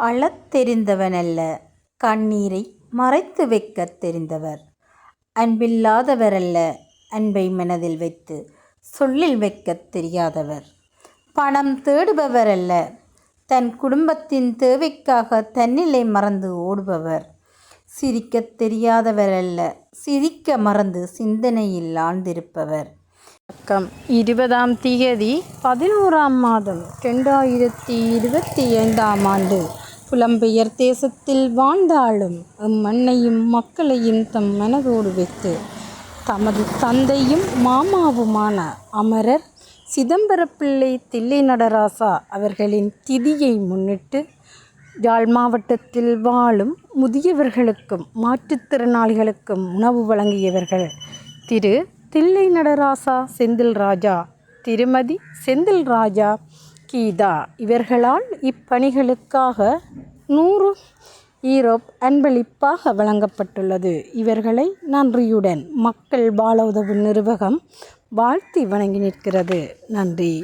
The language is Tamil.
அழத் தெரிந்தவனல்ல கண்ணீரை மறைத்து வைக்கத் தெரிந்தவர். அன்பில்லாதவரல்ல அன்பை மனதில் வைத்து சொல்லில் வைக்கத் தெரியாதவர். பணம் தேடுபவரல்ல தன் குடும்பத்தின் தேவைக்காக தன்னிலை மறந்து ஓடுபவர். சிரிக்கத் தெரியாதவரல்ல சிரிக்க மறந்து சிந்தனையில் ஆழ்ந்திருப்பவர். வணக்கம். இருபதாம் தேதி பதினோராம் மாதம் ரெண்டாயிரத்தி இருபத்தி ஐந்தாம் ஆண்டு. புலம்பெயர் தேசத்தில் வாழ்ந்தாலும் அம்மண்ணையும் மக்களையும் தம் மனதோடு வைத்து தமது தந்தையும் மாமாவுமான அமரர் சிதம்பரப்பிள்ளை தில்லை நடராசா அவர்களின் திதியை முன்னிட்டு யாழ் மாவட்டத்தில் வாழும் முதியவர்களுக்கும் மாற்றுத்திறனாளிகளுக்கும் உணவு வழங்கியவர்கள் திரு தில்லை நடராசா செந்தில் ராஜா திருமதி செந்தில் ராஜா கீதா. இவர்களால் இப்பணிகளுக்காக நூறு ஈரோப் அன்பளிப்பாக வழங்கப்பட்டுள்ளது. இவர்களை நன்றியுடன் மக்கள் பால உதவி நிர்வாகம் வாழ்த்தி வணங்கி நிற்கிறது. நன்றி.